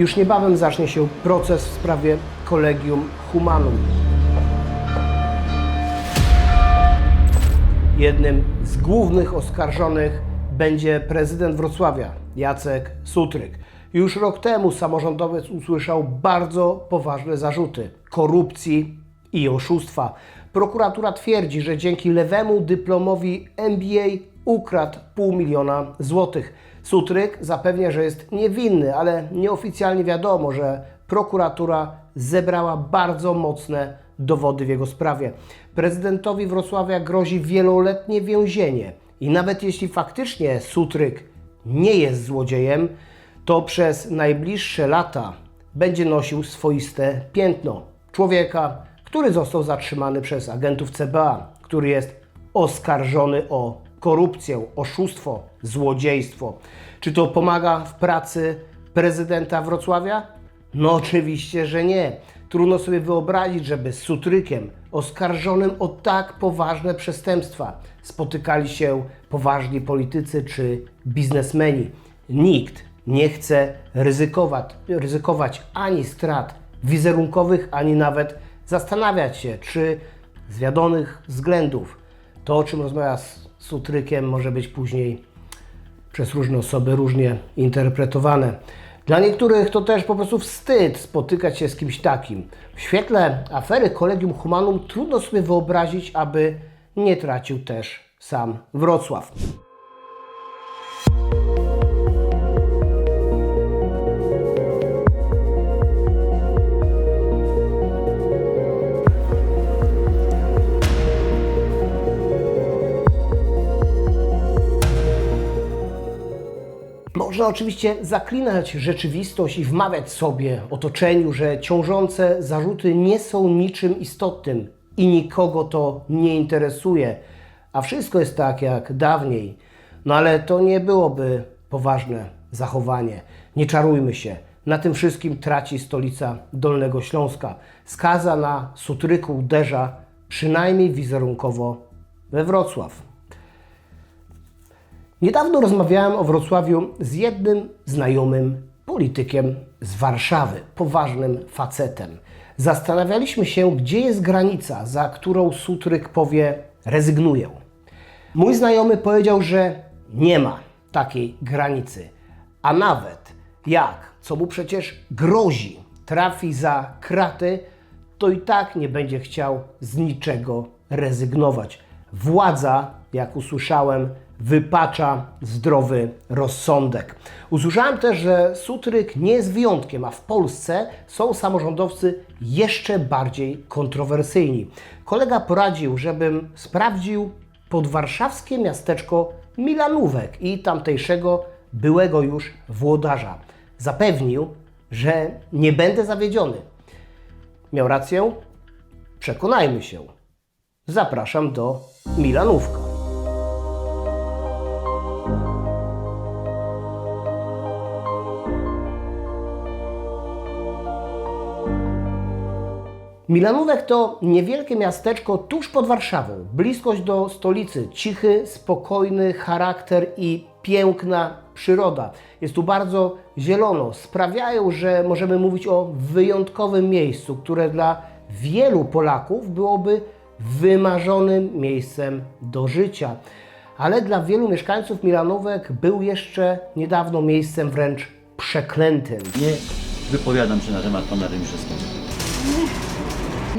Już niebawem zacznie się proces w sprawie Kolegium Humanum. Jednym z głównych oskarżonych będzie prezydent Wrocławia, Jacek Sutryk. Już rok temu samorządowiec usłyszał bardzo poważne zarzuty korupcji i oszustwa. Prokuratura twierdzi, że dzięki lewemu dyplomowi MBA ukradł pół miliona złotych. Sutryk zapewnia, że jest niewinny, ale nieoficjalnie wiadomo, że prokuratura zebrała bardzo mocne dowody w jego sprawie. Prezydentowi Wrocławia grozi wieloletnie więzienie i nawet jeśli faktycznie Sutryk nie jest złodziejem, to przez najbliższe lata będzie nosił swoiste piętno człowieka, który został zatrzymany przez agentów CBA, który jest oskarżony o korupcję, oszustwo, złodziejstwo. Czy to pomaga w pracy prezydenta Wrocławia? No oczywiście, że nie. Trudno sobie wyobrazić, żeby z Sutrykiem, oskarżonym o tak poważne przestępstwa, spotykali się poważni politycy czy biznesmeni. Nikt nie chce ryzykować, ryzykować ani strat wizerunkowych, ani nawet zastanawiać się, czy z wiadomych względów to, o czym rozmawia z Sutrykiem, może być później przez różne osoby różnie interpretowane. Dla niektórych to też po prostu wstyd spotykać się z kimś takim. W świetle afery Kolegium Humanum trudno sobie wyobrazić, aby nie tracił też sam Wrocław. Można oczywiście zaklinać rzeczywistość i wmawiać sobie, otoczeniu, że ciążące zarzuty nie są niczym istotnym i nikogo to nie interesuje, a wszystko jest tak jak dawniej. No ale to nie byłoby poważne zachowanie. Nie czarujmy się. Na tym wszystkim traci stolica Dolnego Śląska. Skaza na Sutryku uderza przynajmniej wizerunkowo we Wrocław. Niedawno rozmawiałem o Wrocławiu z jednym znajomym politykiem z Warszawy, poważnym facetem. Zastanawialiśmy się, gdzie jest granica, za którą Sutryk powie rezygnuję. Mój znajomy powiedział, że nie ma takiej granicy, a nawet jak, co mu przecież grozi, trafi za kraty, to i tak nie będzie chciał z niczego rezygnować. Władza, jak usłyszałem, wypacza zdrowy rozsądek. Usłyszałem też, że Sutryk nie jest wyjątkiem, a w Polsce są samorządowcy jeszcze bardziej kontrowersyjni. Kolega poradził, żebym sprawdził podwarszawskie miasteczko Milanówek i tamtejszego byłego już włodarza. Zapewnił, że nie będę zawiedziony. Miał rację? Przekonajmy się. Zapraszam do Milanówka. Milanówek to niewielkie miasteczko tuż pod Warszawą. Bliskość do stolicy, cichy, spokojny charakter i piękna przyroda. Jest tu bardzo zielono. Sprawiają, że możemy mówić o wyjątkowym miejscu, które dla wielu Polaków byłoby wymarzonym miejscem do życia. Ale dla wielu mieszkańców Milanówek był jeszcze niedawno miejscem wręcz przeklętym. Nie wypowiadam się na temat pana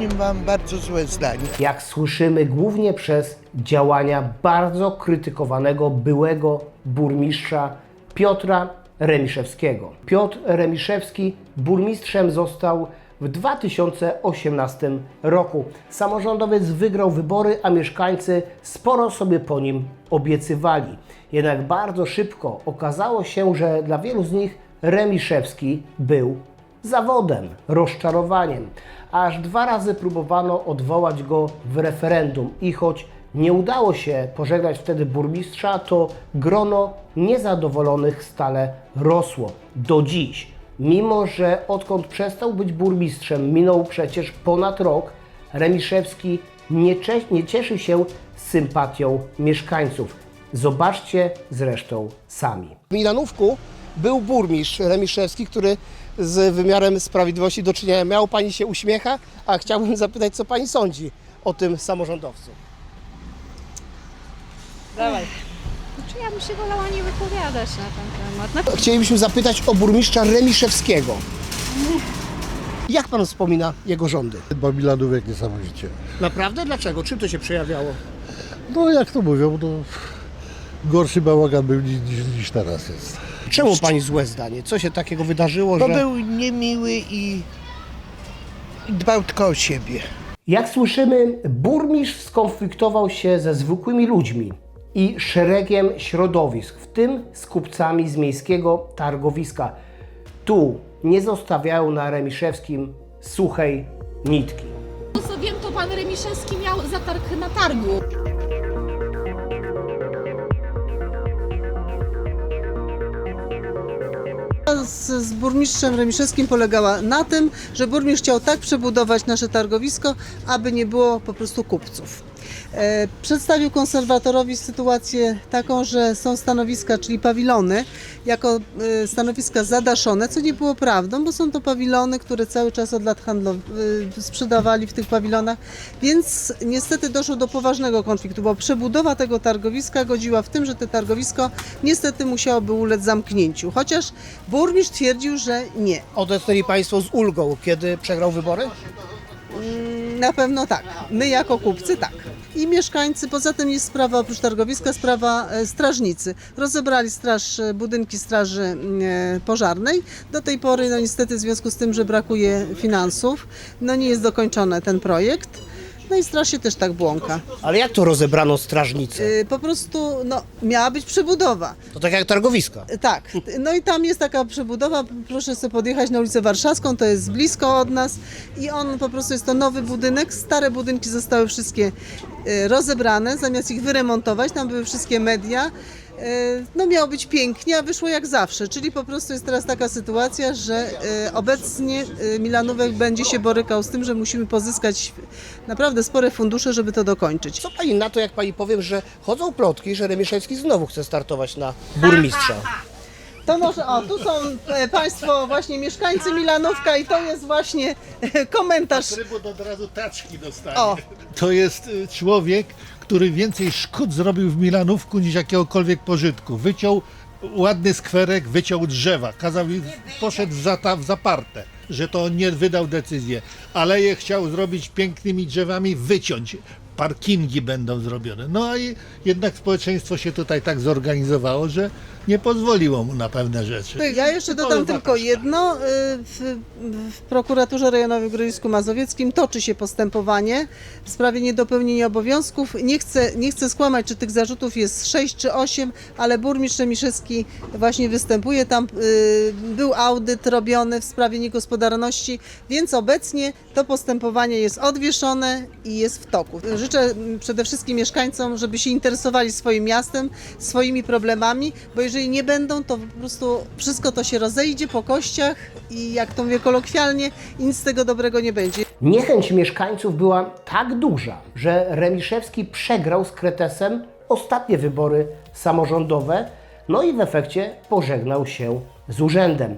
Rymiszewskiego. Mam bardzo złe zdanie. jak słyszymy, głównie przez działania bardzo krytykowanego byłego burmistrza Piotra Remiszewskiego. Piotr Remiszewski burmistrzem został w 2018 roku. Samorządowiec wygrał wybory, a mieszkańcy sporo sobie po nim obiecywali. Jednak bardzo szybko okazało się, że dla wielu z nich Remiszewski był zawodem, rozczarowaniem. Aż dwa razy próbowano odwołać go w referendum i choć nie udało się pożegnać wtedy burmistrza, to grono niezadowolonych stale rosło do dziś. Mimo, że odkąd przestał być burmistrzem, minął przecież ponad rok, Remiszewski nie, nie cieszy się sympatią mieszkańców. Zobaczcie zresztą sami. W Milanówku był burmistrz Remiszewski, który z wymiarem sprawiedliwości do czynienia miał. Pani się uśmiecha, a chciałbym zapytać, co pani sądzi o tym samorządowcu. Dawaj. Czy ja bym się wolała nie wypowiadać na ten temat? Chcielibyśmy zapytać o burmistrza Remiszewskiego. Jak pan wspomina jego rządy? Bo Milanówek niesamowicie. Naprawdę? Dlaczego? Czym to się przejawiało? No jak to mówią, no gorszy bałagan był niż, niż, niż teraz jest. Czemu pani złe zdanie? Co się takiego wydarzyło, Bo że... był niemiły i dbał tylko o siebie. Jak słyszymy, burmistrz skonfliktował się ze zwykłymi ludźmi i szeregiem środowisk, w tym z kupcami z miejskiego targowiska. Tu nie zostawiają na Remiszewskim suchej nitki. co wiem, to pan Remiszewski miał zatarg na targu. Z, z burmistrzem Remiszewskim polegała na tym, że burmistrz chciał tak przebudować nasze targowisko, aby nie było po prostu kupców. E, przedstawił konserwatorowi sytuację taką, że są stanowiska, czyli pawilony, jako e, stanowiska zadaszone, co nie było prawdą, bo są to pawilony, które cały czas od lat e, sprzedawali w tych pawilonach, więc niestety doszło do poważnego konfliktu, bo przebudowa tego targowiska godziła w tym, że to targowisko niestety musiałoby ulec zamknięciu, chociaż burmistrz twierdził, że nie. Odetchnęli Państwo z ulgą, kiedy przegrał wybory? Na pewno tak. My jako kupcy tak. I mieszkańcy, poza tym jest sprawa oprócz targowiska, sprawa e, strażnicy. Rozebrali straż, e, budynki straży e, pożarnej. Do tej pory, no niestety w związku z tym, że brakuje finansów, no nie jest dokończony ten projekt. No i straż się też tak błąka. Ale jak to rozebrano strażnicę? E, Po prostu, no, miała być przebudowa. To tak jak targowiska. Tak, no i tam jest taka przebudowa, proszę sobie podjechać na ulicę Warszawską, to jest blisko od nas i on po prostu jest to nowy budynek, stare budynki zostały wszystkie e, rozebrane, zamiast ich wyremontować, tam były wszystkie media, no miało być pięknie, a wyszło jak zawsze, czyli po prostu jest teraz taka sytuacja, że e, obecnie e, Milanówek będzie się borykał z tym, że musimy pozyskać naprawdę spore fundusze, żeby to dokończyć. Co Pani na to, jak Pani powiem, że chodzą plotki, że Remiszewski znowu chce startować na burmistrza? To może, o, tu są e, Państwo właśnie mieszkańcy Milanówka i to jest właśnie e, komentarz. Trybun od razu taczki dostanie. O, To jest człowiek, który więcej szkód zrobił w Milanówku niż jakiegokolwiek pożytku. Wyciął ładny skwerek, wyciął drzewa, kazał, poszedł w, zata, w zaparte, że to nie wydał decyzję. Aleje chciał zrobić pięknymi drzewami, wyciąć. Parkingi będą zrobione. No i jednak społeczeństwo się tutaj tak zorganizowało, że nie pozwoliło mu na pewne rzeczy. ja jeszcze dodam tylko jedno. e, W, w prokuraturze rejonowej w Grodzisku Mazowieckim toczy się postępowanie w sprawie niedopełnienia obowiązków. Nie chcę, nie chcę skłamać, czy tych zarzutów jest 6 czy 8, ale burmistrz Remiszewski właśnie występuje. Tam e, był audyt robiony w sprawie niegospodarności, więc obecnie to postępowanie jest odwieszone i jest w toku. Życzę mm, przede wszystkim mieszkańcom, żeby się interesowali swoim miastem, swoimi problemami, bo jeżeli nie będą, to po prostu wszystko to się rozejdzie po kościach i jak to mówię kolokwialnie, nic z tego dobrego nie będzie. Niechęć mieszkańców była tak duża, że Remiszewski przegrał z Kretesem ostatnie wybory samorządowe, no i w efekcie pożegnał się z urzędem.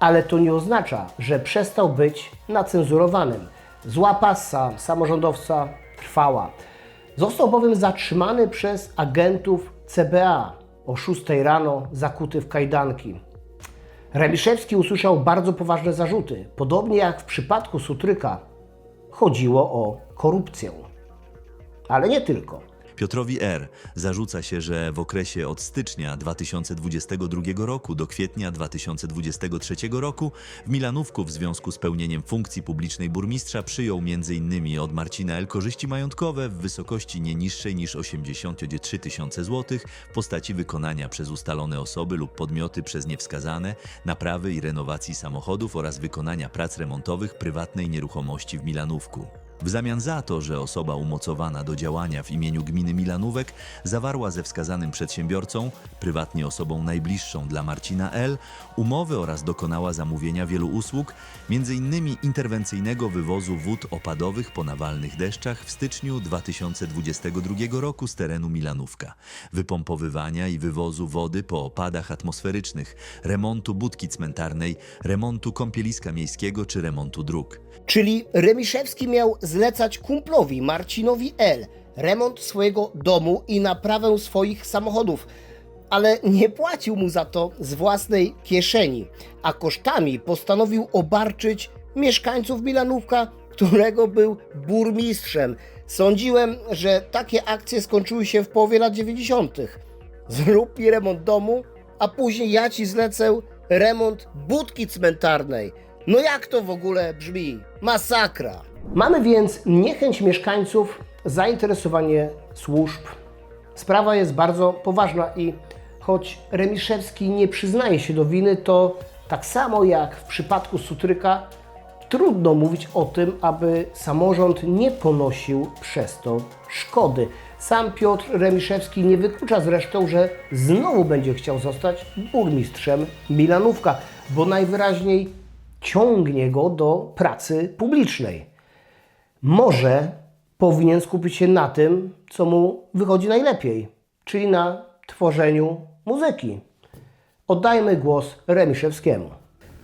Ale to nie oznacza, że przestał być nacenzurowanym. Zła pasa samorządowca trwała. Został bowiem zatrzymany przez agentów CBA o 6 rano, zakuty w kajdanki. Remiszewski usłyszał bardzo poważne zarzuty. Podobnie jak w przypadku Sutryka, chodziło o korupcję. Ale nie tylko. Piotrowi R. zarzuca się, że w okresie od stycznia 2022 roku do kwietnia 2023 roku w Milanówku w związku z pełnieniem funkcji publicznej burmistrza przyjął m.in. od Marcina L. korzyści majątkowe w wysokości nie niższej niż 83 tysiące złotych w postaci wykonania przez ustalone osoby lub podmioty przez nie wskazane naprawy i renowacji samochodów oraz wykonania prac remontowych prywatnej nieruchomości w Milanówku. W zamian za to, że osoba umocowana do działania w imieniu gminy Milanówek zawarła ze wskazanym przedsiębiorcą, prywatnie osobą najbliższą dla Marcina L., umowy oraz dokonała zamówienia wielu usług, m.in. interwencyjnego wywozu wód opadowych po nawalnych deszczach w styczniu 2022 roku z terenu Milanówka, wypompowywania i wywozu wody po opadach atmosferycznych, remontu budki cmentarnej, remontu kąpieliska miejskiego czy remontu dróg. Czyli Remiszewski miał zlecać kumplowi Marcinowi L. remont swojego domu i naprawę swoich samochodów, ale nie płacił mu za to z własnej kieszeni, a kosztami postanowił obarczyć mieszkańców Milanówka, którego był burmistrzem. Sądziłem, że takie akcje skończyły się w połowie lat 90. Zrób mi remont domu, a później ja ci zlecę remont budki cmentarnej. No jak to w ogóle brzmi? Masakra. Mamy więc niechęć mieszkańców, zainteresowanie służb. Sprawa jest bardzo poważna i choć Remiszewski nie przyznaje się do winy, to tak samo jak w przypadku Sutryka, trudno mówić o tym, aby samorząd nie ponosił przez to szkody. Sam Piotr Remiszewski nie wyklucza zresztą, że znowu będzie chciał zostać burmistrzem Milanówka, bo najwyraźniej ciągnie go do pracy publicznej. Może powinien skupić się na tym, co mu wychodzi najlepiej, czyli na tworzeniu muzyki. Oddajmy głos Remiszewskiemu.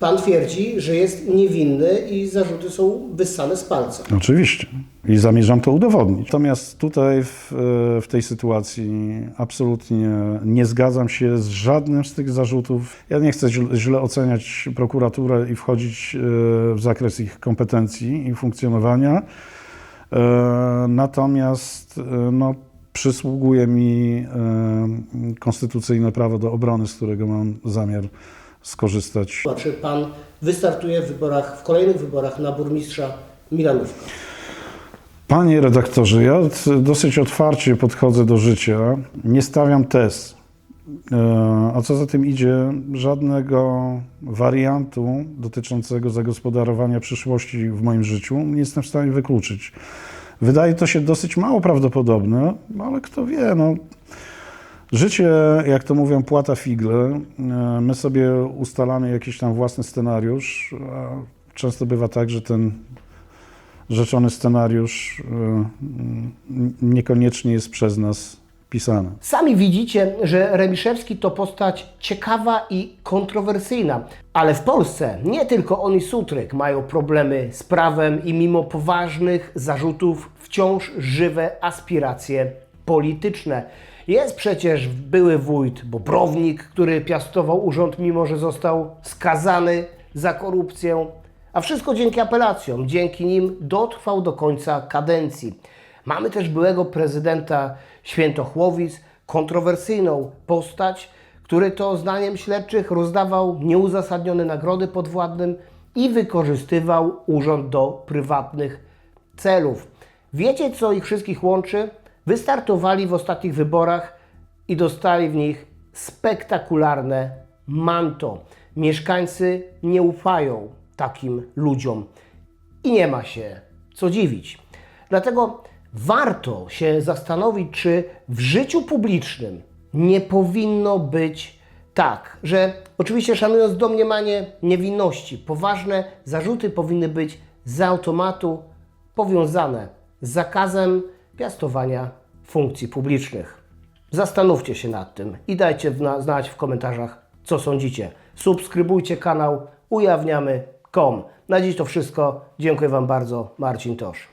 Pan twierdzi, że jest niewinny i zarzuty są wyssane z palca. Oczywiście. I zamierzam to udowodnić. Natomiast tutaj w, w tej sytuacji absolutnie nie zgadzam się z żadnym z tych zarzutów. Ja nie chcę źle, oceniać prokuraturę i wchodzić e, w zakres ich kompetencji i funkcjonowania. E, Natomiast e, no, przysługuje mi konstytucyjne prawo do obrony, z którego mam zamiar skorzystać. Czy pan wystartuje w wyborach, w kolejnych wyborach na burmistrza Milanówka? Panie redaktorze, ja dosyć otwarcie podchodzę do życia. Nie stawiam tez. E, A co za tym idzie, żadnego wariantu dotyczącego zagospodarowania przyszłości w moim życiu nie jestem w stanie wykluczyć. Wydaje to się dosyć mało prawdopodobne, ale kto wie, no. Życie, jak to mówią, płata figle. E, My sobie ustalamy jakiś tam własny scenariusz. Często bywa tak, że ten rzeczony scenariusz y, niekoniecznie jest przez nas pisany. Sami widzicie, że Remiszewski to postać ciekawa i kontrowersyjna. Ale w Polsce nie tylko on i Sutryk mają problemy z prawem i mimo poważnych zarzutów wciąż żywe aspiracje polityczne. Jest przecież były wójt Bobrownik, który piastował urząd, mimo że został skazany za korupcję. A wszystko dzięki apelacjom. Dzięki nim dotrwał do końca kadencji. Mamy też byłego prezydenta Świętochłowic, kontrowersyjną postać, który to zdaniem śledczych rozdawał nieuzasadnione nagrody podwładnym i wykorzystywał urząd do prywatnych celów. Wiecie, co ich wszystkich łączy? Wystartowali w ostatnich wyborach i dostali w nich spektakularne manto. Mieszkańcy nie ufają takim ludziom i nie ma się co dziwić. Dlatego warto się zastanowić, czy w życiu publicznym nie powinno być tak, że oczywiście szanując domniemanie niewinności, poważne zarzuty powinny być z automatu powiązane z zakazem piastowania funkcji publicznych. Zastanówcie się nad tym i dajcie znać w komentarzach, co sądzicie. Subskrybujcie kanał ujawniamy.com. Na dziś to wszystko. Dziękuję Wam bardzo. Marcin Tosz.